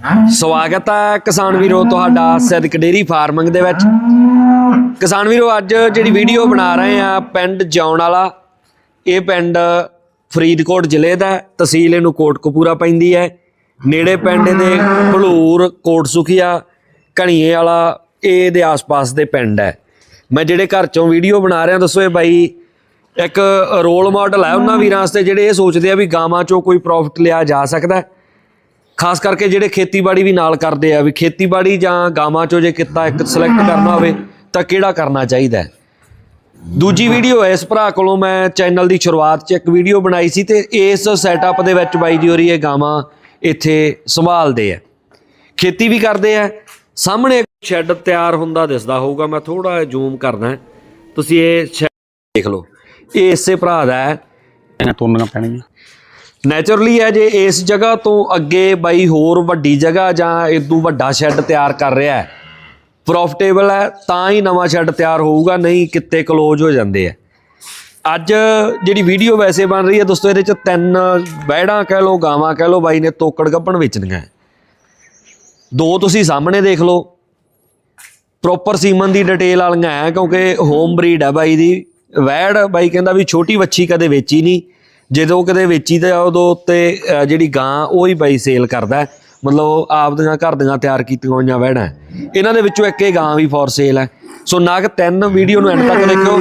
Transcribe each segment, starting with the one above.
ਸਵਾਗਤ ਹੈ ਕਿਸਾਨ ਵੀਰੋ, ਤੁਹਾਡਾ ਸਿੱਧਕ ਡੇਰੀ ਫਾਰਮਿੰਗ ਦੇ ਵਿੱਚ। ਕਿਸਾਨ ਵੀਰੋ, ਅੱਜ ਜਿਹੜੀ ਵੀਡੀਓ ਬਣਾ ਰਹੇ ਆ ਪਿੰਡ ਜੌਣ ਵਾਲਾ, ਇਹ ਪਿੰਡ ਫਰੀਦਕੋਟ ਜ਼ਿਲ੍ਹੇ ਦਾ ਤਹਿਸੀਲ ਇਹਨੂੰ ਕੋਟਕਪੂਰਾ ਪੈਂਦੀ ਹੈ। ਨੇੜੇ ਪਿੰਡ ਦੇ ਭਲੂਰ ਕੋਟ ਸੁਖੀਆ ਕਣੀਏ ਵਾਲਾ, ਇਹ ਦੇ ਆਸ-ਪਾਸ ਦੇ ਪਿੰਡ ਹੈ। ਮੈਂ ਜਿਹੜੇ ਘਰ ਚੋਂ ਵੀਡੀਓ ਬਣਾ ਰਿਹਾ, ਦੱਸੋ ਇਹ ਬਾਈ, ਇੱਕ ਰੋਲ ਮਾਡਲ ਹੈ ਉਹਨਾਂ ਵੀਰਾਂ ਵਾਸਤੇ ਜਿਹੜੇ ਇਹ ਸੋਚਦੇ ਆ ਵੀ ਗਾਵਾਂ ਚੋਂ ਕੋਈ ਪ੍ਰੋਫਿਟ ਲਿਆ ਜਾ ਸਕਦਾ ਹੈ। ਖਾਸ ਕਰਕੇ ਜਿਹੜੇ ਖੇਤੀਬਾੜੀ ਵੀ ਨਾਲ ਕਰਦੇ ਆ, ਵੀ ਖੇਤੀਬਾੜੀ ਜਾਂ ਗਾਵਾਂ ਚੋਂ ਜੇ ਕਿੱਤਾ ਇੱਕ ਸਿਲੈਕਟ ਕਰਨਾ ਹੋਵੇ, ਤਾਂ ਕਿਹੜਾ ਕਰਨਾ ਚਾਹੀਦਾ ਦੂਜੀ ਵੀਡੀਓ ਹੈ, ਇਸ ਭਰਾ ਕੋਲੋਂ ਮੈਂ ਚੈਨਲ ਦੀ ਸ਼ੁਰੂਆਤ 'ਚ ਇੱਕ ਵੀਡੀਓ ਬਣਾਈ ਸੀ ਤੇ ਇਸ ਸੈਟਅਪ ਦੇ ਵਿੱਚ ਬਾਈ ਜੀ ਹੋਰੀ ਇਹ ਗਾਵਾਂ ਇੱਥੇ ਸੰਭਾਲਦੇ ਆ। ਖੇਤੀ ਵੀ ਕਰਦੇ ਆ, ਸਾਹਮਣੇ ਇੱਕ ਸ਼ੈੱਡ ਤਿਆਰ ਹੁੰਦਾ ਦਿਸਦਾ ਹੋਊਗਾ, ਮੈਂ ਥੋੜਾ ਜ਼ੂਮ ਕਰਦਾ ਤੁਸੀਂ ਇਹ ਸ਼ੈੱਡ ਦੇਖ ਲਓ, ਇਹ ਇਸੇ ਭਰਾ ਦਾ ਹੈ। ਇਹਨਾਂ ਤੁਰਨੀਆਂ ਪੈਣਗੀਆਂ। ਨੇਚਰਲੀ ਹੈ ਜੇ ਇਸ ਜਗ੍ਹਾ ਤੋਂ ਅੱਗੇ ਬਾਈ ਹੋਰ ਵੱਡੀ ਜਗ੍ਹਾ ਜਾਂ ਇਦੋਂ ਵੱਡਾ ਸ਼ੈੱਡ ਤਿਆਰ ਕਰ ਰਿਹਾ ਹੈ ਪ੍ਰੋਫਿਟੇਬਲ ਹੈ, ਤਾਂ ਹੀ ਨਵਾਂ ਸ਼ੈੱਡ ਤਿਆਰ ਹੋਊਗਾ, ਨਹੀਂ ਕਿੱਤੇ ਕਲੋਜ਼ ਹੋ ਜਾਂਦੇ ਆ ਅੱਜ ਜਿਹੜੀ ਵੀਡੀਓ ਵੈਸੇ ਬਣ ਰਹੀ ਹੈ ਦੋਸਤੋ, ਇਹਦੇ ਚ ਤਿੰਨ ਬੈੜਾਂ ਕਹਿ ਲਓ, ਗਾਵਾਂ ਕਹਿ ਲਓ, ਬਾਈ ਨੇ ਤੋਕੜ ਗੱਭਣ ਵੇਚਣੀਆਂ ਦੋ ਤੁਸੀਂ ਸਾਹਮਣੇ ਦੇਖ ਲਓ ਪ੍ਰੋਪਰ ਸੀਮਨ ਦੀ ਡਿਟੇਲ ਵਾਲੀਆਂ ਹੈ, ਕਿਉਂਕਿ ਹੋਮ ਬਰੀਡ ਹੈ ਬਾਈ ਦੀ। ਵੈੜ ਬਾਈ ਕਹਿੰਦਾ ਵੀ ਛੋਟੀ ਵੱਛੀ ਕਦੇ ਵੇਚੀ ਨਹੀਂ। ਜਦੋਂ ਕਦੇ ਵੇਚੀ ਤਾਂ ਉਦੋਂ ਉੱਤੇ ਜਿਹੜੀ ਗਾਂ ਉਹ ਹੀ ਬਾਈ ਸੇਲ ਕਰਦਾ। ਮਤਲਬ ਆਪ ਦੀਆਂ ਘਰ ਦੀਆਂ ਤਿਆਰ ਕੀਤੀਆਂ ਹੋਈਆਂ ਹੈ। ਇਹਨਾਂ ਦੇ ਵਿੱਚੋਂ ਇੱਕ ਇਹ ਗਾਂ ਵੀ ਫੋਰ ਸੇਲ ਹੈ। ਸੋ ਨਾਗ ਤਿੰਨ ਵੀਡੀਓ ਨੂੰ ਐਂਡ ਤੱਕ ਦੇਖਿਓ।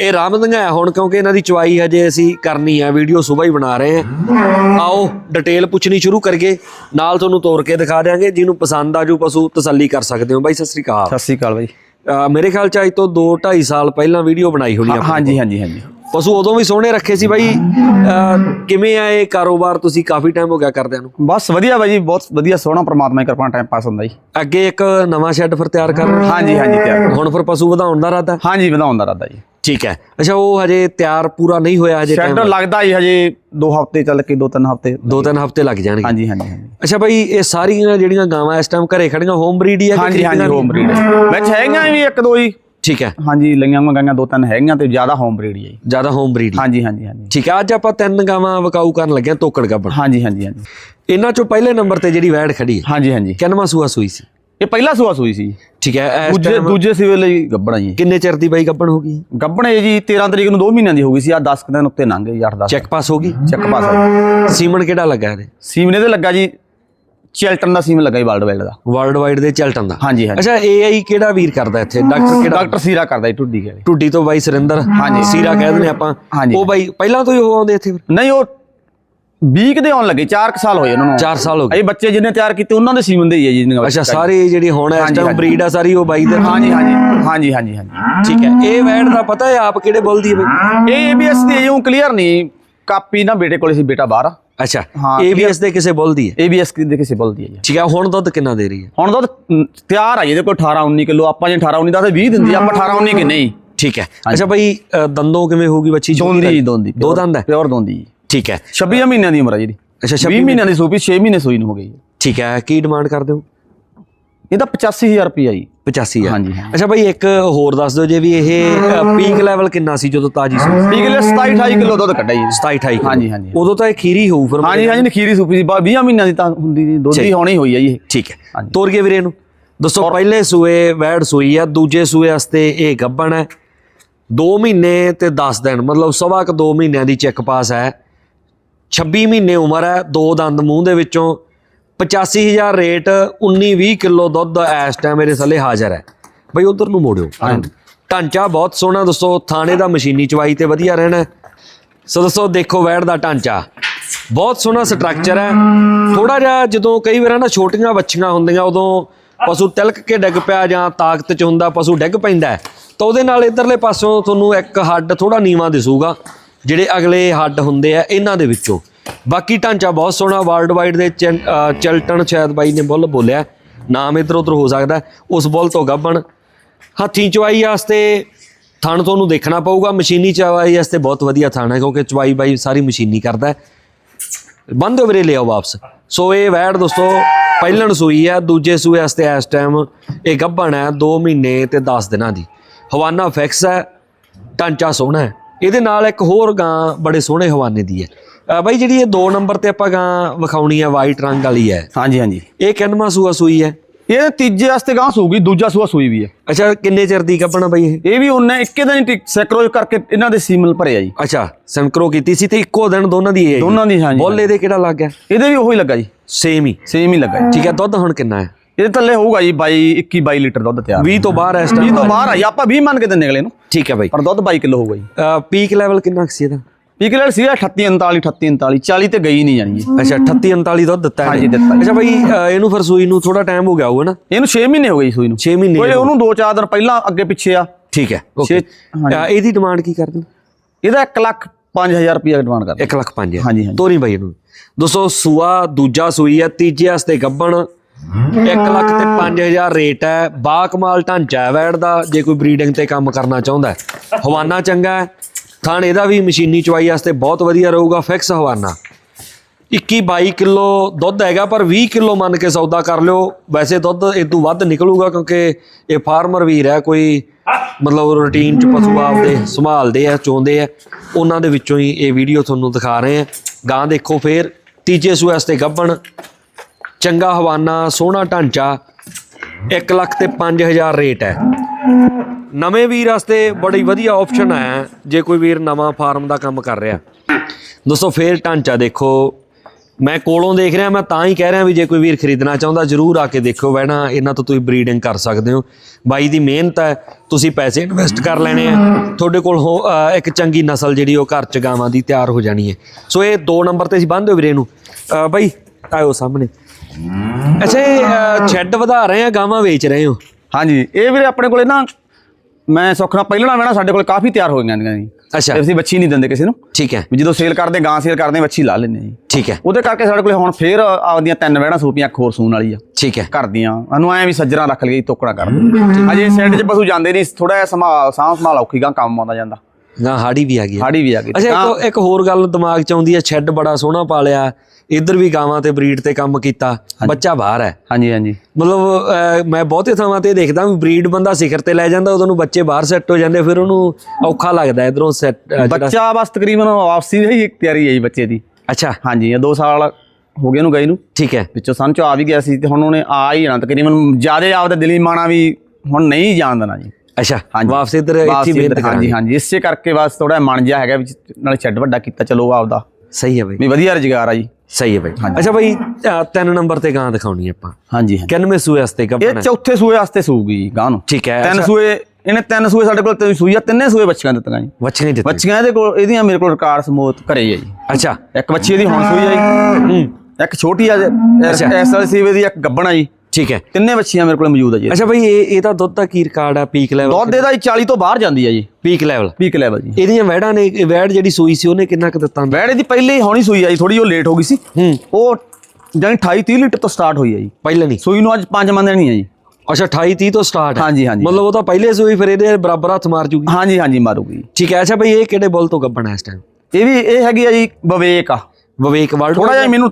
ਇਹ ਰਾਮਦੀਆਂ ਹੈ ਹੁਣ ਕਿਉਂਕਿ ਇਹਨਾਂ ਦੀ ਚਵਾਈ ਹਜੇ ਅਸੀਂ ਕਰਨੀ ਹੈ। ਵੀਡੀਓ ਸਵੇਰ ਹੀ ਬਣਾ ਰਹੇ ਹਾਂ। ਆਓ ਡਿਟੇਲ ਪੁੱਛਣੀ ਸ਼ੁਰੂ ਕਰੀਏ। ਨਾਲ ਤੁਹਾਨੂੰ ਤੋੜ ਕੇ ਦਿਖਾ ਦਿਆਂਗੇ। ਜਿਹਨੂੰ ਪਸੰਦ ਆਜੂ ਪਸ਼ੂ ਤਸੱਲੀ ਕਰ ਸਕਦੇ ਹੋ। ਬਾਈ ਸਤਿ ਸ੍ਰੀ ਅਕਾਲ। ਸਤਿ ਸ੍ਰੀ ਅਕਾਲ ਬਾਈ। ਮੇਰੇ ਖਿਆਲ ਚ ਅੱਜ ਤੋਂ 2 2.5 ਸਾਲ ਪਹਿਲਾਂ ਵੀਡੀਓ ਬਣਾਈ ਹੋਣੀ ਆਪਾਂ ਹਾਂਜੀ ਹਾਂਜੀ ਹਾਂਜੀ। ਪਸ਼ੂ ਉਦੋਂ ਵੀ ਸੋਹਣੇ ਰੱਖੇ ਸੀ ਬਾਈ। ਕਿਵੇਂ ਆ ਇਹ ਕਾਰੋਬਾਰ? ਤੁਸੀਂ ਕਾਫੀ ਟਾਈਮ ਹੋ ਗਿਆ ਕਰਦਿਆਂ ਨੂੰ। ਬਸ ਵਧੀਆ ਬਾਈ ਜੀ ਬਹੁਤ ਵਧੀਆ ਸੋਹਣਾ ਪ੍ਰਮਾਤਮਾ ਦੀ ਕਿਰਪਾ ਟਾਈਮ ਪਾਸ ਹੁੰਦਾ ਜੀ। ਅੱਗੇ ਇੱਕ ਨਵਾਂ ਸ਼ੈੱਡ ਫਿਰ ਤਿਆਰ ਕਰ ਰਹੇ ਹੋ? ਹਾਂਜੀ ਹਾਂਜੀ ਤਿਆਰ ਹੁਣ ਫਿਰ ਪਸ਼ੂ ਵਧਾਉਣ ਦਾ ਇਰਾਦਾ? ਹਾਂਜੀ ਵਧਾਉਣ ਦਾ ਇਰਾਦਾ ਜੀ। ਠੀਕ ਹੈ। ਅੱਛਾ ਉਹ ਹਜੇ ਤਿਆਰ ਪੂਰਾ ਨਹੀਂ ਹੋਇਆ ਹਜੇ ਸ਼ੈਡ ਲੱਗਦਾ ਜੀ ਹਜੇ 2 ਹਫ਼ਤੇ ਚੱਲ ਕੇ 2-3 ਹਫ਼ਤੇ ਦੋ ਤਿੰਨ ਹਫ਼ਤੇ। ਲੱਗ ਜਾਣਗੇ। ਹਾਂਜੀ ਹਾਂਜੀ ਅੱਛਾ ਬਾਈ ਇਹ ਸਾਰੀਆਂ ਜਿਹੜੀਆਂ ਗਾਵਾਂ ਇਸ ਟਾਈਮ ਘਰੇ ਖੜੀਆਂ ਹੋਮ ਬਰੀਡ ਹੀ ਕਿ ਹਾਂਜੀ ਹਾਂਜੀ ਹੋਮ ਬਰੀਡ ਵਿੱਚ ਹੈਗੀਆਂ ਵੀ ਇੱਕ ਦੋ ਜੀ। ਠੀਕ ਹੈ। ਹਾਂਜੀ ਲਈਆਂ ਮੰਗਾਈਆਂ ਦੋ ਤਿੰਨ ਹੈਗੀਆਂ ਤੇ ਜ਼ਿਆਦਾ ਹੋਮ ਬਰੀਡ ਜੀ। ਜ਼ਿਆਦਾ ਹੋਮ ਬਰੀਡ ਹਾਂਜੀ ਹਾਂਜੀ ਹਾਂਜੀ। ਠੀਕ ਹੈ ਅੱਜ ਆਪਾਂ ਤਿੰਨ ਗਾਵਾਂ ਵਕਾਊ ਕਰਨ ਲੱਗੇ ਹਾਂ ਤੋਕੜ ਗੱਬੜ। ਹਾਂਜੀ ਹਾਂਜੀ ਹਾਂਜੀ। ਇਹਨਾਂ ਚੋਂ ਪਹਿਲੇ ਨੰਬਰ ਤੇ ਜਿਹੜੀ ਵੈੜ ਖੜੀ ਹੈ ਹਾਂਜੀ ਹਾਂਜੀ। ਕਿੰਨਵਾਂ ਸੂਆ ਸੂਈ ਸੀ? ਇਹ ਪਹਿਲਾ ਸੂਆ ਸੂਈ ਸੀ। ਠੀਕ ਹੈ ਦੂਜੇ ਦੂਜੇ ਸਿਵੇ ਲਈ ਗੱਬਣਾ ਜੀ। ਕਿੰਨੇ ਚਿਰ ਦੀ ਬਾਈ ਗੱਬਣ ਹੋ ਗਈ? ਗੱਬਣੇ ਜੀ 13 ਤਰੀਕ ਨੂੰ 2 ਮਹੀਨਿਆਂ ਦੀ ਹੋ ਗਈ ਸੀ ਆ 10 ਦਿਨ ਉੱਤੇ ਲੰਘ ਗਏ 8-10 ਚੈੱਕ ਪਾਸ ਹੋ ਗਈ? ਚੱਕ ਪਾਸ ਸੀਮਨ ਕਿਹੜਾ ਲੱਗਾ ਇਹਦੇ? ਸੀਮਨੇ ਤੇ ਲੱਗਾ ਜੀ ਚੈਲਟਨ ਦਾ ਸੀਮ ਲੱਗਾ ਜੀ ਵਰਲਡ ਵਾਈਡ ਦਾ। ਵਰਲਡ ਵਾਈਡ ਦੇ ਚਲਟਨ ਦਾ? ਹਾਂਜੀ ਹਾਂਜੀ। ਅੱਛਾ ਏਆਈ ਕਿਹੜਾ ਵੀਰ ਕਰਦਾ ਇੱਥੇ? ਡਾਕਟਰ ਕਿਹੜਾ? ਡਾਕਟਰ ਸੀਰਾ ਕਰਦਾ ਜੀ ਟੁੱਡੀ ਕੇ ਟੁੱਡੀ ਤੋਂ ਬਾਈ ਸੁਰਿੰਦਰ। ਹਾਂਜੀ। ਸੀਰਾ ਕਹਿ ਦਿੰਦੇ ਆਪਾਂ। ਉਹ ਬਾਈ ਪਹਿਲਾਂ ਤੋਂ ਹੀ ਉਹ ਆਉਂਦੇ ਇੱਥੇ ਨਹੀਂ ਉਹ 20 ਦੇ ਆਉਣ ਲੱਗੇ 4 ਸਾਲ ਹੋਏ ਉਹਨਾਂ ਨੂੰ। 4 ਸਾਲ ਹੋ ਗਏ। ਇਹ ਬੱਚੇ ਜਿਹਨੇ ਤਿਆਰ ਕੀਤੇ ਉਹਨਾਂ ਦੇ ਸੀਮਨ ਦੇ ਹੀ ਹੈ ਜੀ ਅੱਛਾ ਸਾਰੇ ਜਿਹੜੀ ਹੁਣ ਇਸ ਟਾਈਮ। ਬਰੀਡ ਆ ਸਾਰੀ ਉਹ ਬਾਈ ਦੇ। ਹਾਂਜੀ ਹਾਂਜੀ। ਹਾਂਜੀ ਹਾਂਜੀ ਹਾਂਜੀ। ਠੀਕ ਹੈ। ਇਹ ਵੈੜ ਦਾ ਪਤਾ ਹੈ ਆਪ ਕਿਹੜੇ ਬੋਲਦੀ ਹੈ ਬਾਈ? ਇਹ ਏਬੀਐਸ ਦੀ ਜਿਉਂ ਕਲੀਅਰ ਨਹੀਂ। ਕਾਪੀ ਨਾ ਬੇਟੇ ਕੋਲੇ ਸੀ ਬੇਟਾ ਬਾਹਰ ਅੱਛਾ ਹਾਂ, ਏਬੀਐਸ ਦੇ ਕਿਸੇ ਬੋਲਦੀ ਹੈ? ਏਬੀਐਸ ਦੇ ਕਿਸੇ ਬਲਦੀ ਹੈ ਜੀ। ਠੀਕ ਹੈ ਹੁਣ ਦੁੱਧ ਕਿੰਨਾ ਦੇ ਰਹੀ ਹੈ? ਹੁਣ ਅਮ, ਤਿਆਰ ਆ ਜੀ ਇਹਦੇ ਕੋਲ 18 19 ਕਿਲੋ ਆਪਾਂ ਜੇ 18 19 ਦਾ ਤੇ 20 ਦਿੰਦੀ ਆ, ਆਪਾਂ 18 19 ਕਿ ਨਹੀਂ? ਠੀਕ ਹੈ। ਅੱਛਾ ਬਾਈ ਅ, ਦੰਦੋਂ ਕਿਵੇਂ ਹੋਊਗੀ ਬੱਚੀ? ਛੋਟੀ ਦੋਂਦੀ ਦਾ? ਜੀ ਦੋਂਦੀ ਦੋ ਦੰਦ ਹੈ? ਪਿਓਰ ਦੋਂਦੀ ਜੀ। ਠੀਕ ਹੈ। 26 ਮਹੀਨਿਆਂ ਦੀ ਉਮਰ ਹੈ ਜੀ ਇਹਦੀ। ਅੱਛਾ 20 26 ਮਹੀਨਿਆਂ ਦੀ ਸੂਪੀ 6 ਮਹੀਨੇ ਸੂਈ ਨੂੰ ਹੋ ਗਈ ਠੀਕ ਹੈ ਕੀ ਡਿਮਾਂਡ ਕਰਦੇ ਹੋ? ਇਹਦਾ 85000 ਰੁਪਿਆ ਜੀ। 85 ਹੈ ਹਾਂਜੀ, ਹਾਂ। ਅੱਛਾ ਬਾਈ ਇੱਕ ਹੋਰ ਦੱਸ ਦਿਓ ਜੇ ਵੀ ਇਹ ਪੀਕ ਲੈਵਲ ਕਿੰਨਾ ਸੀ ਜਦੋਂ ਤਾਜੀ ਸੀ? ਪੀ ਕਿਲੋ 27 28 ਕਿਲੋ ਦੁੱਧ ਕੱਢਿਆ ਜੀ। 27 28 ਕਿਲੋ। ਹਾਂਜੀ, ਹਾਂਜੀ। ਉਦੋਂ ਤਾਂ ਇਹ ਖੀਰੀ ਹੋਊ ਫਿਰ। ਹਾਂਜੀ ਹਾਂਜੀ ਨਖੀਰੀ ਸੂਪੀ ਸੀ। 20 ਮਹੀਨਿਆਂ ਦੀ ਤਾਂ ਹੁੰਦੀ ਜੀ ਦੁੱਧ ਦੀ ਹੋਣੀ ਹੋਈ ਹੈ ਜੀ ਇਹ। ਠੀਕ ਹੈ। ਹਾਂਜੀ। ਤੋਰ ਕੇ ਵੀਰੇ ਨੂੰ ਦੱਸੋ ਪਹਿਲੇ ਸੂਏ ਵੈੜ ਸੂਈ ਆ ਦੂਜੇ ਸੂਏ ਵਾਸਤੇ ਇਹ ਗੱਬਣ ਹੈ। 2 ਮਹੀਨੇ ਤੇ 10 ਦਿਨ ਮਤਲਬ ਸਵਾ ਕ 2 ਮਹੀਨਿਆਂ ਦੀ ਚੈੱਕ ਪਾਸ ਹੈ। 26 ਮਹੀਨੇ ਉਮਰ ਹੈ ਦੋ ਦੰਦ ਮੂੰਹ ਦੇ ਵਿੱਚੋਂ। 85000 ਰੇਟ 19 20 ਕਿਲੋ ਦੁੱਧ ਇਸ ਟਾਈਮ ਮੇਰੇ ਥੱਲੇ ਹਾਜ਼ਰ ਹੈ। ਬਈ ਉਧਰ ਨੂੰ ਮੋੜਿਓ। ਢਾਂਚਾ ਬਹੁਤ ਸੋਹਣਾ ਦੱਸੋ ਥਾਣੇ ਦਾ ਮਸ਼ੀਨੀ ਚਵਾਈ ਤੇ ਵਧੀਆ ਰਹਿਣਾ। ਸੋ ਦੋਸਤੋ ਦੇਖੋ ਵੈੜ ਦਾ ਢਾਂਚਾ। ਬਹੁਤ ਸੋਹਣਾ ਸਟਰਕਚਰ ਹੈ। ਥੋੜਾ ਜਿਹਾ ਜਦੋਂ ਕਈ ਵਾਰ ਨਾ ਛੋਟੀਆਂ ਬੱਚੀਆਂ ਹੁੰਦੀਆਂ ਉਦੋਂ ਪਸ਼ੂ ਤਿਲਕ ਕੇ ਡਿੱਗ ਪਿਆ ਜਾਂ ਤਾਕਤ ਚ ਹੁੰਦਾ ਪਸ਼ੂ ਡਿੱਗ ਪੈਂਦਾ ਤਾਂ ਉਹਦੇ ਨਾਲ ਇਧਰਲੇ ਪਾਸੋਂ ਤੁਹਾਨੂੰ ਇੱਕ ਹੱਡ ਥੋੜਾ ਨੀਵਾ ਦਿਸੂਗਾ ਜਿਹੜੇ ਅਗਲੇ ਹੱਡ ਹੁੰਦੇ ਆ ਇਹਨਾਂ ਦੇ ਵਿੱਚੋਂ। ਬਾਕੀ ਢਾਂਚਾ ਬਹੁਤ ਸੋਹਣਾ ਵਰਲਡ ਵਾਈਡ ਦੇ ਚੈਨ- ਸ਼ਾਇਦ ਬਾਈ ਨੇ ਬੁੱਲ ਬੋਲਿਆ। ਨਾਮ ਇਧਰ ਉਧਰ ਹੋ ਸਕਦਾ ਉਸ ਬੁੱਲ ਤੋਂ ਗੱਬਣ ਹੱਥੀਂ ਚਵਾਈ ਵਾਸਤੇ ਥਣ ਤੁਹਾਨੂੰ ਦੇਖਣਾ ਪਊਗਾ। ਮਸ਼ੀਨੀ ਚਵਾਈ ਵਾਸਤੇ ਬਹੁਤ ਵਧੀਆ ਥਣ ਹੈ, ਕਿਉਂਕਿ ਚਵਾਈ ਬਾਈ ਸਾਰੀ ਮਸ਼ੀਨੀ ਕਰਦਾ ਹੈ। ਬੰਦ ਵੀਰੇ, ਲਿਆਓ ਵਾਪਸ। ਸੋ ਇਹ ਵੈੜ ਦੋਸਤੋ, ਪਹਿਲਣ ਸੂਈ ਹੈ, ਦੂਜੇ ਸੂਏ ਵਾਸਤੇ ਇਸ ਟਾਈਮ ਇਹ ਗੱਭਣ ਹੈ 2 ਮਹੀਨੇ ਤੇ 10 ਦਿਨਾਂ ਦੀ। ਹਵਾਨਾ ਫਿਕਸ ਹੈ, ਢਾਂਚਾ ਸੋਹਣਾ ਹੈ। ਇਹਦੇ ਨਾਲ ਇੱਕ ਹੋਰ ਗਾਂ ਬੜੇ ਸੋਹਣੇ ਹਵਾਨੇ ਦੀ ਹੈ। ਬਾਈ ਜਿਹੜੀ ਇਹ 2 ਨੰਬਰ ਤੇ ਆਪਾਂ ਗਾਂ ਵਿਖਾਉਣੀ ਹੈ ਵਾਈਟ ਰੰਗ ਵਾਲੀ ਹੈ। ਹਾਂਜੀ ਹਾਂਜੀ। ਇਹ ਕਿੰਨਵਾਂ ਸੂਆ ਸੂਈ ਹੈ? ਇਹ ਤੀਜੇ ਵਾਸਤੇ ਗਾਂ ਸੂਗੀ ਦੂਜਾ ਸੂਆ ਸੂਈ ਵੀ ਹੈ। ਅੱਛਾ ਕਿੰਨੇ ਚਿਰ ਦੀ ਗੱਭਣਾ ਬਾਈ ਇਹ? ਇਹ ਵੀ ਉਹਨੇ ਇੱਕੇ ਦਿਨ ਸੈਕਰੋਜ ਕਰਕੇ ਇਹਨਾਂ ਦੇ ਸੀਮਲ ਭਰੇ ਆ ਜੀ। ਅੱਛਾ ਸੰਕਰੋ ਕੀਤੀ ਸੀ ਤੇ ਇੱਕੋ ਦਿਨ ਦੋਨਾਂ ਦੀ ਇਹ ਦੋਨਾਂ ਦੀ ਹਾਂਜੀ। ਬੋਲੇ ਦੇ ਕਿਹੜਾ ਲੱਗ ਗਿਆ? ਇਹਦੇ ਵੀ ਉਹੀ ਲੱਗਾ ਜੀ। ਸੇਮ ਹੀ। ਸੇਮ ਹੀ ਲੱਗਾ ਠੀਕ ਹੈ ਦੁੱਧ ਹੁਣ ਕਿੰਨਾ ਹੈ? ਇਹਦੇ ਥੱਲੇ ਹੋਊਗਾ ਜੀ 22 21 22 ਲੀਟਰ ਦੁੱਧ ਤਿਆਰ। 20 ਤੋਂ ਬਾਹਰ ਹੈ ਇਸ 20 ਟਾਈਮ ਤੋਂ ਬਾਹਰ ਆ ਜੀ ਆਪਾਂ 20 ਮੰਨ ਕੇ ਦਿੰਨੇ ਅਗਲੇ ਨੂੰ। ਠੀਕ ਹੈ ਬਾਈ। ਪਰ ਦੁੱਧ 22 ਕਿਲੋ ਹੋਊਗਾ ਜੀ। ਪੀਕ ਲੈਵਲ ਕਿੰਨਾ ਕੁ ਸੀ ਇਹਦਾ? ਪੀਕ ਲੈਵਲ ਸੀਗਾ 38 39 38 39 40 ਤੇ ਗਈ ਨਹੀਂ ਜਾਣੀ ਅੱਛਾ 38 39 ਦੁੱਧ ਦਿੱਤਾ ਹੈ ਹਾਂਜੀ, ਦਿੱਤਾ। ਅੱਛਾ ਬਾਈ ਅ, ਇਹਨੂੰ ਫਿਰ ਸੂਈ ਨੂੰ ਥੋੜਾ ਟਾਈਮ ਹੋ ਗਿਆ ਹੋਊਗਾ ਨਾ? ਇਹਨੂੰ 6 ਮਹੀਨੇ ਹੋ ਗਏ ਜੀ ਸੂਈ ਨੂੰ। 6 ਮਹੀਨੇ ਕੋਈ ਉਹਨੂੰ 2-4 ਦਿਨ ਪਹਿਲਾਂ ਅੱਗੇ ਪਿੱਛੇ ਆ। ਠੀਕ ਹੈ ਓਕੇ। ਛੇ- ਹਾਂਜੀ। ਇਹਦੀ ਡਿਮਾਂਡ ਕੀ ਕਰਦੇ ਇਹਦਾ 1 ਲੱਖ 5000 ਰੁਪਏ ਡਿਮਾਂਡ ਕਰਦਾ 1 ਲੱਖ 5 ਹਾਂਜੀ, ਹਾਂਜੀ। ਤੋਰੀ ਬਾਈ ਇਹਨੂੰ। ਦੋਸਤੋ ਸੂਆ ਦੂਜਾ ਸੂਈ ਹੈ ਤੀਜੇ ਵਾਸਤੇ ਗੱਬਣ। 1 ਲੱਖ ਤੇ 5000 ਰੇਟ ਹੈ। ਬਾ ਕਮਾਲ ਢਾਂਚਾ ਹੈ ਵੈੜ ਦਾ। ਜੇ ਕੋਈ ਬਰੀਡਿੰਗ ਤੇ ਕੰਮ ਕਰਨਾ ਚਾਹੁੰਦਾ ਹੈ। ਹਵਾਨਾ ਚੰਗਾ ਹੈ। ਥਣ ਇਹਦਾ ਵੀ ਮਸ਼ੀਨੀ ਚਵਾਈ ਵਾਸਤੇ ਬਹੁਤ ਵਧੀਆ ਰਹੂਗਾ, ਫਿਕਸ ਹਵਾਨਾ। 21 22 ਕਿਲੋ ਦੁੱਧ ਹੈਗਾ, ਪਰ 20 ਕਿਲੋ ਮੰਨ ਕੇ ਸੌਦਾ ਕਰ ਲਿਓ। ਵੈਸੇ ਦੁੱਧ ਇਹ ਤੋਂ ਵੱਧ ਨਿਕਲੂਗਾ ਕਿਉਂਕਿ ਇਹ ਫਾਰਮਰ ਵੀਰ ਹੈ ਕੋਈ ਮਤਲਬ ਰੂਟੀਨ ਚ ਪਸ਼ੂ ਆਪਦੇ ਸੰਭਾਲਦੇ ਆ, ਚੋਂਦੇ ਆ। ਉਹਨਾਂ ਦੇ ਵਿੱਚੋਂ ਹੀ ਇਹ ਵੀਡੀਓ ਤੁਹਾਨੂੰ ਦਿਖਾ ਰਹੇ ਆ। ਗਾਂ ਦੇਖੋ ਫੇਰ, ਤੀਜੇ ਸੂਏ ਵਾਸਤੇ ਗੱਭਣ ਚੰਗਾ ਹਵਾਨਾ, ਸੋਹਣਾ ਢਾਂਚਾ। 1 ਲੱਖ ਤੇ 5000 ਰੇਟ ਹੈ। ਨਵੇਂ ਵੀਰ ਵਾਸਤੇ ਬੜੀ ਵਧੀਆ ਆਪਸ਼ਨ ਹੈ, ਜੇ ਕੋਈ ਵੀਰ ਨਵਾਂ ਫਾਰਮ ਦਾ ਕੰਮ ਕਰ ਰਿਹਾ। ਦੋਸਤੋ, ਫੇਰ ਢਾਂਚਾ ਦੇਖੋ। ਮੈਂ ਕੋਲੋਂ ਦੇਖ ਰਿਹਾ, ਮੈਂ ਤਾਂ ਹੀ ਕਹਿ ਰਿਹਾ ਵੀ ਜੇ ਕੋਈ ਵੀਰ ਖਰੀਦਣਾ ਚਾਹੁੰਦਾ, ਜਰੂਰ ਆ ਕੇ ਦੇਖਿਓ। ਵੈਣਾ, ਇਹਨਾਂ ਤੋਂ ਤੁਸੀਂ ਬਰੀਡਿੰਗ ਕਰ ਸਕਦੇ ਹੋ। ਬਾਈ ਦੀ ਮਿਹਨਤ ਹੈ, ਤੁਸੀਂ ਪੈਸੇ ਇਨਵੈਸਟ ਕਰ ਲੈਣੇ ਆ। ਤੁਹਾਡੇ ਕੋਲ ਹੋ- ਇੱਕ ਚੰਗੀ ਨਸਲ ਜਿਹੜੀ ਉਹ ਘਰ ਚ ਗਾਵਾਂ ਦੀ ਤਿਆਰ ਹੋ ਜਾਣੀ ਹੈ। ਸੋ ਇਹ 2 ਨੰਬਰ ਤੇ ਅਸੀਂ ਬੰਦ ਹੋ ਵੀਰੇ ਨੂੰ। ਬਾਈ, ਆਇਓ ਸਾਹਮਣੇ। ਅੱਛਾ ਸ਼ੈੱਡ ਵਧਾ ਰਹੇ ਆ, ਗਾਵਾਂ ਵੇਚ ਰਹੇ ਹੋ? ਹਾਂਜੀ, ਇਹ ਵੀਰੇ ਆਪਣੇ ਕੋਲੇ ਨਾ ਮੈਂ ਸੁੱਖ ਨਾਲ ਪਹਿਲਾਂ ਨਾ ਸਾਡੇ ਕੋਲ ਕਾਫੀ ਤਿਆਰ ਹੋ ਗਈਆਂ ਨੇ ਜੀ। ਅੱਛਾ। ਤੇ ਅਸੀਂ ਬੱਚੀ ਨਹੀਂ ਦਿੰਦੇ ਕਿਸੇ ਨੂੰ। ਠੀਕ ਹੈ। ਵੀ ਜਦੋਂ ਸੇਲ ਕਰਦੇ ਗਾਂ ਸੇਲ ਕਰਦੇ ਬੱਚੀ ਲਾ ਲੈਂਦੇ ਜੀ। ਠੀਕ ਹੈ। ਉਹਦੇ ਕਰਕੇ ਸਾਡੇ ਕੋਲੇ ਹੁਣ ਫੇਰ ਆਪਦੀਆਂ ਤਿੰਨ ਵਹਿਣਾ ਸੂਪੀਆਂ ਹੋਰ ਸੂਣ ਵਾਲੀ ਆ। ਠੀਕ ਹੈ। ਕਰਦੀਆਂ ਸਾਨੂੰ ਐ ਵੀ ਸੱਜਣਾ ਰੱਖ ਲਈਏ ਤੋਕੜਾ ਕਰ ਅਜੇ ਸੈਂਡ 'ਚ ਪਸ਼ੂ ਜਾਂਦੇ ਨਹੀਂ ਥੋੜਾ ਜਿਹਾ ਸੰਭਾਲ ਸਾਂਭ ਸੰਭਾਲ ਔਖੀ ਗਾ ਕੰਮ ਆਉਂਦਾ ਜਾਂਦਾ। ਨਾ ਹਾੜੀ ਵੀ ਆ ਗਈ। ਹਾੜੀ ਵੀ ਆ ਗਈ। ਅੱਛਾ ਇੱਕ ਇੱਕ ਹੋਰ ਗੱਲ ਦਿਮਾਗ ਚ ਆਉਂਦੀ ਹੈ ਸ਼ੈੱਡ ਬੜਾ ਸੋਹਣਾ ਪਾਲਿਆ ਇੱਧਰ ਵੀ ਗਾਵਾਂ ਤੇ ਬਰੀਡ ਤੇ ਕੰਮ ਕੀਤਾ ਬੱਚਾ ਬਾਹਰ ਹੈ। ਹਾਂਜੀ ਹਾਂਜੀ। ਮਤਲਬ ਮੈਂ ਬਹੁਤੇ ਥਾਵਾਂ ਤੇ ਦੇਖਦਾ ਵੀ ਬਰੀਡ ਬੰਦਾ ਸਿਖਰ ਤੇ ਲੈ ਜਾਂਦਾ ਉਦੋਂ ਨੂੰ ਬੱਚੇ ਬਾਹਰ ਸੈੱਟ ਹੋ ਜਾਂਦੇ ਫਿਰ ਉਹਨੂੰ ਔਖਾ ਲੱਗਦਾ ਇਧਰੋਂ ਸੈੱਟ ਬੱਚਾ ਬਸ ਤਕਰੀਬਨ ਵਾਪਸੀ ਦੀ ਹੀ ਤਿਆਰੀ ਹੈ ਜੀ ਬੱਚੇ ਦੀ। ਅੱਛਾ। ਹਾਂਜੀ ਇਹ 2 ਸਾਲ ਹੋ ਗਏ ਨੂੰ ਗਏ ਨੂੰ। ਠੀਕ ਹੈ। ਵਿੱਚੋਂ ਸੰਨ ਚ ਆ ਵੀ ਗਿਆ ਸੀ ਤੇ ਹੁਣ ਉਹਨੇ ਆ ਹੀ ਜਾਣਾ ਤਕਰੀਬਨ ਜ਼ਿਆਦਾ ਆਪਦਾ ਦਿਲੀ ਮਾਣਾ ਵੀ ਹੁਣ ਨਹੀਂ ਜਾਣ ਦੇਣਾ ਜੀ। ਅੱਛਾ ਹਾਂਜੀ। ਵਾਪਸ ਇੱਧਰ ਇੱਥੇ ਵਾਪਸੀ ਮਿਹਨਤ ਕਰਾਂਗੇ। ਹਾਂਜੀ ਹਾਂਜੀ। ਇਸੇ ਕਰਕੇ ਬਸ ਥੋੜਾ ਮਨ ਜਿਹਾ ਹੈਗਾ ਵਿੱਚ ਨਾਲੇ ਛੱਡ ਵੱਡਾ ਕੀਤਾ ਚਲੋ ਆਪਦਾ। ਸਹੀ ਹੈ ਬਈ। ਵੀ ਵਧੀਆ ਰੁਜ਼ਗਾਰ ਆ ਜੀ। ਸਹੀ ਹੈ ਬਈ। ਅੱਛਾ ਬਈ ਤਿੰਨ ਨੰਬਰ ਤੇ ਗਾਂ ਦਿਖਾਉਣੀ ਆਪਾਂ। ਹਾਂਜੀ ਹਾਂਜੀ। ਕਿੰਨਵੇਂ ਸੂਏ ਵਾਸਤੇ ਇਹ ਹੈ। ਚੌਥੇ ਸੂਏ ਵਾਸਤੇ ਸੂਗੀ ਜੀ ਗਾਂ ਨੂੰ। ਠੀਕ ਹੈ ਤਿੰਨ ਅੱਛਾ, ਸੂਏ ਇਹਨੇ ਤਿੰਨ ਸੂਏ ਸਾਡੇ ਕੋਲ ਤਿੰਨ ਸੂਈ ਆ ਤਿੰਨੇ ਸੂਏ ਬੱਚੀਆਂ ਦਿੱਤੀਆਂ ਜੀ। ਵੱਛੀਆਂ ਦਿੱਤੀ। ਬੱਚੀਆਂ ਇਹਦੇ ਕੋਲ ਇਹਦੀਆਂ ਮੇਰੇ ਕੋਲ ਰਿਕਾਰਡ ਸਮੂਤ ਘਰੇ ਹੀ ਆ ਜੀ। ਅੱਛਾ। ਇੱਕ ਬੱਚੀ ਇਹਦੀ ਹੁਣ ਸੂਈ ਆ ਜੀ। ਹੂੰ। ਇੱਕ ਛੋਟੀ ਆ ਅੱਛਾ। ਐਸਐਲਸੀ ਦੀ ਇੱਕ ਗੱਬਣ ਆ ਜੀ। ਠੀਕ ਹੈ। ਤਿੰਨੇ ਬੱਚੀਆਂ ਮੇਰੇ ਕੋਲ ਮੌਜੂਦ ਆ ਜੀ। ਅੱਛਾ ਬਈ ਇਹ ਇਹਦਾ ਦੁੱਧ ਦਾ ਕੀ ਰਿਕਾਰਡ ਆ? ਪੀਕ ਲੈਵਲ ਦੁੱਧ ਇਹਦਾ ਜੀ 40 ਤੋਂ ਬਾਹਰ ਜਾਂਦੀ ਆ ਜੀ। ਪੀਕ ਲੈਵਲ ਪੀਕ ਲੈਵਲ ਜੀ। ਇਹਦੀਆਂ ਵੈੜਾਂ ਨੇ ਵੈੜ ਜਿਹੜੀ ਸੂਈ ਸੀ ਉਹਨੇ ਕਿੰਨਾ ਕੁ ਦਿੱਤਾ? ਵੈੜ ਦੀ ਪਹਿਲੇ ਹੋਣੀ ਸੂਈ ਆ ਜੀ ਥੋੜੀ ਉਹ ਲੇਟ ਹੋ ਗਈ ਸੀ। ਹੂੰ। ਉਹ ਜਾਨੀ 28 30 ਲੀਟਰ ਤੋਂ ਸਟਾਰਟ ਹੋਈ ਆ ਜੀ। ਪਹਿਲੇ ਨਹੀਂ। ਸੂਈ ਨੂੰ ਅੱਜ 5 ਮੰਨ ਦੇਣੀ ਆ ਜੀ। ਅੱਛਾ 28 30 ਤੋਂ ਸਟਾਰਟ ਹੈ ਹਾਂਜੀ, ਹਾਂਜੀ। ਮਤਲਬ ਉਹ ਤਾਂ ਪਹਿਲੇ ਸੂਈ ਫਿਰ ਇਹਦੇ ਬਰਾਬਰ ਹੱਥ ਮਾਰ ਜੂਗੀ। ਹਾਂਜੀ ਹਾਂਜੀ ਮਾਰੂਗੀ। ਠੀਕ ਹੈ। ਅੱਛਾ ਬਈ ਇਹ ਕਿਹੜੇ ਬੁੱਲ ਤੋਂ ਗੱਬਣਾ ਇਸ ਟਾਈਮ ਇਹ ਵੀ ਇਹ ਹੈਗੀ ਆ ਜੀ ਵਿਵੇਕ ਆ। ਵਿਵੇਕ ਵਰਲਡ ਥੋੜਾ ਜਿਹਾ ਮੈਨੂੰ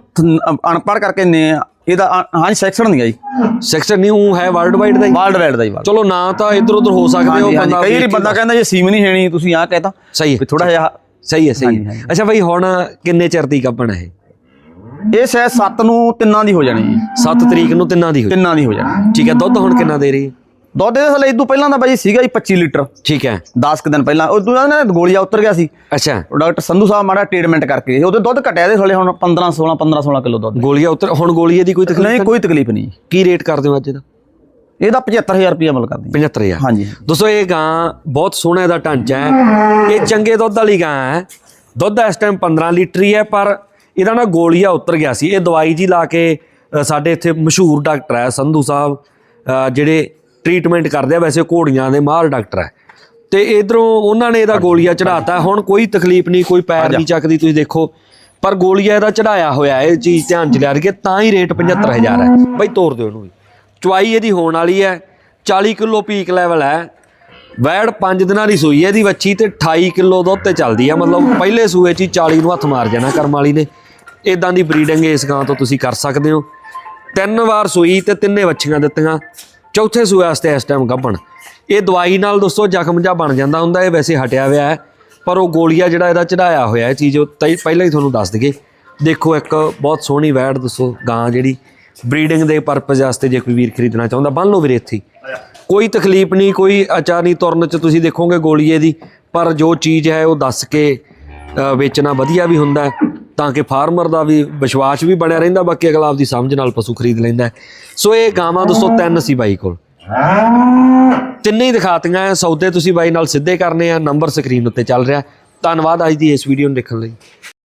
ਅਨਪੜ੍ਹ ਕਰਕੇ ਨੇ ਇਹਦਾ ਹਾਂਜੀ ਸੈਕਸ਼ਨ ਨਹੀਂ ਆ ਜੀ। ਸੈਕਸ਼ਨ ਨਹੀਂ ਉਹ ਹੈ ਵਰਲਡ ਵਾਈਡ ਦਾ ਹੀ। ਵਰਲਡ ਵਾਈਡ ਦਾ ਹੀ ਚਲੋ ਨਾ ਤਾਂ ਇੱਧਰ ਉੱਧਰ ਹੋ ਸਕਦੇ ਹੋ ਬੰਦਾ ਕਈ ਵਾਰੀ ਬੰਦਾ ਕਹਿੰਦਾ ਜੇ ਸੀਮ ਨਹੀਂ ਹੈਣੀ ਤੁਸੀਂ ਆਹ ਕਹਿਤਾ ਸਹੀ ਹੈ। ਥੋੜਾ ਜਿਹਾ ਸਹੀ ਹੈ ਸਹੀ ਹੈ। ਅੱਛਾ ਬਈ ਹੁਣ ਕਿੰਨੇ ਚਿਰ ਦੀ ਗੱਬਣ ਹੈ ਇਹ? ਸ਼ਾਇਦ 7 ਨੂੰ ਤਿੰਨਾਂ ਦੀ ਹੋ ਜਾਣੀ ਜੀ। 7 ਤਰੀਕ ਨੂੰ ਤਿੰਨਾਂ ਦੀ ਹੋਈ ਤਿੰਨਾਂ ਦੀ ਹੋ ਜਾਣੀ। ਠੀਕ ਹੈ ਦੁੱਧ ਹੁਣ ਕਿੰਨਾ ਦੇ ਰਹੀ ਹੈ? ਦੁੱਧ ਦੇ ਥੱਲੇ ਇਦੋਂ ਪਹਿਲਾਂ ਦਾ ਬਾਈ ਸੀਗਾ ਜੀ 25 ਲੀਟਰ। ਠੀਕ ਹੈ। 10 ਕੁ ਦਿਨ ਪਹਿਲਾਂ। ਉਦੋਂ ਨਾ ਗੋਲੀਆ ਉਤਰ ਗਿਆ ਸੀ। ਅੱਛਾ। ਉਹ ਡਾਕਟਰ ਸੰਧੂ ਸਾਹਿਬ ਮਾੜਾ ਟ੍ਰੀਟਮੈਂਟ ਕਰਕੇ ਉਹਦੇ ਦੁੱਧ ਘਟਿਆ ਇਹਦੇ ਥੱਲੇ ਹੁਣ 15 16 15 16 ਕਿਲੋ ਦੁੱਧ। ਗੋਲੀਆਂ ਉੱਤਰ ਹੁਣ ਗੋਲੀਏ ਦੀ ਕੋਈ ਤਕਲੀਫ ਨਹੀਂ ਕੋਈ ਤਕਲੀਫ ਨਹੀਂ। ਕੀ ਰੇਟ ਕਰਦੇ ਹੋ ਅੱਜ ਦਾ ਇਹਦਾ 75000 ਰੁਪਏ ਅਮਲ ਕਰਦੇ 75000 ਹਾਂਜੀ। ਦੋਸਤੋ ਇਹ ਗਾਂ ਬਹੁਤ ਸੋਹਣਾ ਇਹਦਾ ਢਾਂਚਾ ਹੈ। ਇਹ ਚੰਗੇ ਦੁੱਧ ਵਾਲੀ ਗਾਂ ਹੈ। ਦੁੱਧ ਇਸ ਟਾਈਮ 15 ਲੀਟਰ ਹੀ ਹੈ ਪਰ ਇਹਦਾ ਨਾ ਗੋਲੀਆ ਉਤਰ ਗਿਆ ਸੀ। ਇਹ ਦਵਾਈ ਜੀ ਲਾ ਕੇ ਸਾਡੇ ਇੱਥੇ ਮਸ਼ਹੂਰ ਡਾਕਟਰ ਹੈ ਸੰਧੂ ਸਾਹਿਬ ਜਿਹੜੇ ਟ੍ਰੀਟਮੈਂਟ ਕਰਦੇ ਆ। ਵੈਸੇ ਘੋੜੀਆਂ ਦੇ ਮਾਹਰ ਡਾਕਟਰ ਹੈ ਤੇ ਇਧਰੋਂ ਉਹਨਾਂ ਨੇ ਇਹਦਾ ਗੋਲੀਆ ਚੜਾਤਾ ਹੁਣ ਕੋਈ ਤਕਲੀਫ ਨਹੀਂ ਕੋਈ ਪੈਰ ਨਹੀਂ ਚੱਕਦੀ ਤੁਸੀਂ ਦੇਖੋ। ਪਰ ਗੋਲੀਆ ਇਹਦਾ ਚੜਾਇਆ ਹੋਇਆ ਇਹ ਚੀਜ਼ ਧਿਆਨ ਚ ਲਿਆ ਕੇ ਤਾਂ ਹੀ ਰੇਟ 75000 ਹੈ। ਬਈ ਤੋਰ ਦਿਓ ਇਹਨੂੰ ਵੀ। ਚੁਆਈ ਇਹਦੀ ਹੋਣ ਵਾਲੀ ਹੈ 40 ਕਿਲੋ ਪੀਕ ਲੈਵਲ ਹੈ। ਵੈੜ 5 ਦਿਨਾਂ ਦੀ ਸੂਈ ਹੈ ਇਹਦੀ ਵੱਛੀ ਤੇ 28 ਕਿਲੋ ਦੁੱਧ ਤੇ ਚੱਲਦੀ ਹੈ ਮਤਲਬ ਪਹਿਲੇ ਸੂਏ 'ਚ ਹੀ 40 ਨੂੰ ਹੱਥ ਮਾਰ ਜਾਣਾ ਕਰਮ ਵਾਲੀ ਨੇ। ਇਦਾਂ ਦੀ ਬਰੀਡਿੰਗ ਇਸ ਗਾਂ ਤੋਂ ਤੁਸੀਂ ਕਰ ਸਕਦੇ ਹੋ। ਤਿੰਨ ਵਾਰ ਸੂਈ ਤੇ ਤਿੰਨੇ ਵੱਛੀਆਂ ਦਿੱਤੀਆਂ। ਚੌਥੇ ਸੂਏ ਵਾਸਤੇ ਇਸ ਟਾਈਮ ਗੱਭਣ। ਇਹ ਦਵਾਈ ਨਾਲ ਦੋਸਤੋ ਜ਼ਖਮ ਜਾ ਬਣ ਜਾਂਦਾ ਹੁੰਦਾ, ਇਹ ਵੈਸੇ ਹਟਿਆ ਹੋਇਆ ਹੈ, ਪਰ ਉਹ ਗੋਲੀਆ ਜਿਹੜਾ ਇਹਦਾ ਚੜਾਇਆ ਹੋਇਆ ਇਹ ਚੀਜ਼ ਉਹ ਤਾਂ ਪਹਿਲਾਂ ਹੀ ਤੁਹਾਨੂੰ ਦੱਸ ਦਈਏ। ਦੇਖੋ ਇੱਕ ਬਹੁਤ ਸੋਹਣੀ ਵੈੜ ਦੱਸੋ, ਗਾਂ ਜਿਹੜੀ ਬਰੀਡਿੰਗ ਦੇ ਪਰਪਸ ਵਾਸਤੇ ਜੇ ਕੋਈ ਵੀਰ ਖਰੀਦਣਾ ਚਾਹੁੰਦਾ, ਬੰਨ ਲਓ ਵੀਰੇ ਇੱਥੇ ਕੋਈ ਤਕਲੀਫ ਨਹੀਂ, ਕੋਈ ਅਚਾਰ ਨਹੀਂ, ਤੁਰਨ ਚ ਤੁਸੀਂ ਦੇਖੋਗੇ ਗੋਲੀਏ ਦੀ, ਪਰ ਜੋ ਚੀਜ਼ ਹੈ ਉਹ ਦੱਸ ਕੇ ਵੇਚਣਾ ਵਧੀਆ ਵੀ ਹੁੰਦਾ ਤਾਂ ਕਿ ਫਾਰਮਰ ਦਾ ਵੀ ਵਿਸ਼ਵਾਸ ਵੀ ਬਣਿਆ ਰਹਿੰਦਾ, ਬਾਕੀ ਅਗਲਾ ਆਪਦੀ ਸਮਝ ਨਾਲ ਪਸ਼ੂ ਖਰੀਦ ਲੈਂਦਾ ਸੋ ਇਹ ਗਾਵਾਂ ਦੋਸਤੋ, ਤਿੰਨ ਸੀ ਬਾਈ ਕੋਲ। ਤਿੰਨੇ ਹੀ ਦਿਖਾਤੀਆਂ ਹੈ। ਸੌਦੇ ਤੁਸੀਂ ਬਾਈ ਨਾਲ ਸਿੱਧੇ ਕਰਨੇ ਆ, ਨੰਬਰ ਸਕਰੀਨ ਉੱਤੇ ਚੱਲ ਰਿਹਾ। ਧੰਨਵਾਦ ਅੱਜ ਦੀ ਇਸ ਵੀਡੀਓ ਨੂੰ ਦੇਖਣ ਲਈ।